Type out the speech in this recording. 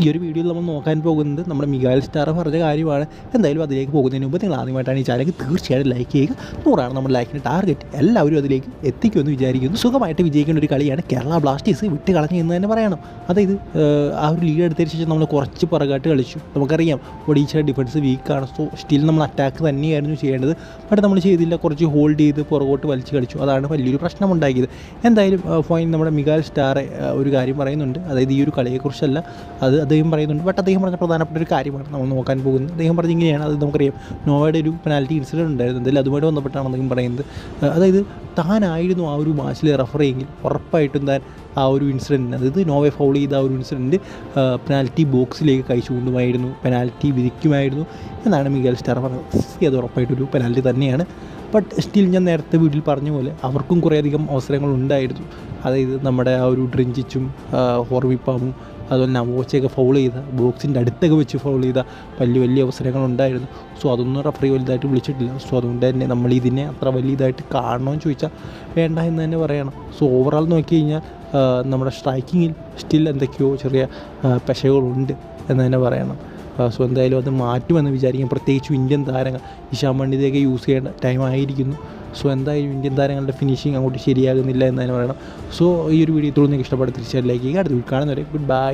ഈ ഒരു വീഡിയോയിൽ നമ്മൾ നോക്കാൻ പോകുന്നത് നമ്മുടെ മികാൽ സ്റ്റാർ പറഞ്ഞ കാര്യമാണ്. എന്തായാലും അതിലേക്ക് പോകുന്നതിന് മുമ്പ് നിങ്ങൾ ആദ്യമായിട്ടാണ് ഈ ചാനൽ തീർച്ചയായിട്ടും ലൈക്ക് ചെയ്യുക. നൂറാണ് നമ്മുടെ ലൈക്കിന്റെ ടാർഗറ്റ് എല്ലാവരും അതിലേക്ക് എത്തിക്കുമെന്ന് വിചാരിക്കുന്നു. സുഖമായിട്ട് വിജയിക്കേണ്ട ഒരു കളിയാണ് കേരള ബ്ലാസ്റ്റേഴ്സ് വിട്ട് കളഞ്ഞു എന്ന് തന്നെ പറയണം. അതായത് ആ ഒരു ലീഡ് എടുത്തതിന് ശേഷം നമ്മൾ കുറച്ച് പുറകാട്ട് കളിച്ചു. നമുക്കറിയാം ഒഡീഷയുടെ ഡിഫൻസ് വീക്കാണ് സോ സ്റ്റിൽ നമ്മൾ അറ്റാക്ക് തന്നെയായിരുന്നു ചെയ്യേണ്ടത്. ബട്ട് നമ്മൾ ചെയ്തില്ല. കുറച്ച് ഹോൾഡ് ചെയ്ത് പുറകോട്ട് വലിച്ചു കളിച്ചു. അതാണ് വലിയൊരു പ്രശ്നമുണ്ടാക്കിയത്. എന്തായാലും ഫൈൻ നമ്മുടെ മികാൽ സ്റ്റാർ ഒരു കാര്യം പറയുന്നുണ്ട്. അതായത് ഈ ഒരു കളിയെക്കുറിച്ചല്ല. അത് അദ്ദേഹം പറയുന്നുണ്ട്. ബട്ട് അദ്ദേഹം പറഞ്ഞ പ്രധാനപ്പെട്ട ഒരു കാര്യമാണ് നമ്മൾ നോക്കാൻ പോകുന്നത്. അദ്ദേഹം പറഞ്ഞ ഇങ്ങനെയാണ്. അത് നമുക്കറിയാം. നോവയുടെ ഒരു പെനാൽറ്റി ഇൻസിഡന്റ് ഉണ്ടായിരുന്നു. എന്തായാലും അതുമായിട്ട് ബന്ധപ്പെട്ടാണ് അദ്ദേഹം പറയുന്നത്. അതായത് താനായിരുന്നു ആ ഒരു മാച്ചിൽ റെഫർ ചെയ്യെങ്കിൽ ഉറപ്പായിട്ടും താൻ ആ ഒരു ഇൻസിഡന്റ് അതായത് നോവെ ഫൗൾ ചെയ്ത ആ ഒരു ഇൻസിഡന്റ് പെനാൽറ്റി ബോക്സിലേക്ക് കഴിച്ചു കൊണ്ടുമായിരുന്നു പെനാൽറ്റി വിധിക്കുമായിരുന്നു എന്നാണ് മിഗൽ സ്റ്റാർ പറഞ്ഞത്. അത് ഉറപ്പായിട്ടൊരു പെനാൽറ്റി തന്നെയാണ്. ബട്ട് സ്റ്റിൽ ഞാൻ നേരത്തെ വീട്ടിൽ പറഞ്ഞ പോലെ അവർക്കും കുറേയധികം അവസരങ്ങൾ ഉണ്ടായിരുന്നു. അതായത് നമ്മുടെ ആ ഒരു ഡ്രിഞ്ചിച്ചും ഹോർവിപ്പാമും അതുപോലെ നവോച്ചയൊക്കെ ഫൗൾ ചെയ്ത ബോക്സിന്റെ അടുത്തൊക്കെ വെച്ച് ഫൗൾ ചെയ്ത വലിയ വലിയ അവസരങ്ങളുണ്ടായിരുന്നു. സോ അതൊന്നും റഫറി വലുതായിട്ട് വിളിച്ചിട്ടില്ല. സോ അതുകൊണ്ട് തന്നെ നമ്മൾ ഇതിനെ അത്ര വലിയതായിട്ട് കാണണമെന്ന് ചോദിച്ചാൽ വേണ്ട എന്ന് തന്നെ പറയണം. സോ ഓവറോൾ നോക്കി കഴിഞ്ഞാൽ നമ്മുടെ സ്ട്രൈക്കിങ്ങിൽ സ്റ്റിൽ എന്തൊക്കെയോ ചെറിയ പെശകളുണ്ട് എന്ന് തന്നെ പറയണം. സോ എന്തായാലും അത് മാറ്റുമെന്ന് വിചാരിക്കും. പ്രത്യേകിച്ചും ഇന്ത്യൻ താരങ്ങൾ. ഇഷാൻ പണ്ഡിതയൊക്കെ യൂസ് ചെയ്യേണ്ട ടൈം ആയിരിക്കുന്നു. സോ എന്തായാലും ഇന്ത്യൻ താരങ്ങളുടെ ഫിനിഷിംഗ് അങ്ങോട്ട് ശരിയാകുന്നില്ല എന്ന് തന്നെ പറയണം. സോ ഈ ഒരു വീഡിയോ തുടർന്ന് ഇഷ്ടപ്പെടുത്തി തീർച്ചയായിട്ടും ലൈക്ക് ചെയ്യുക. അടുത്ത കാണുന്നവരെ ഗുഡ് ബൈ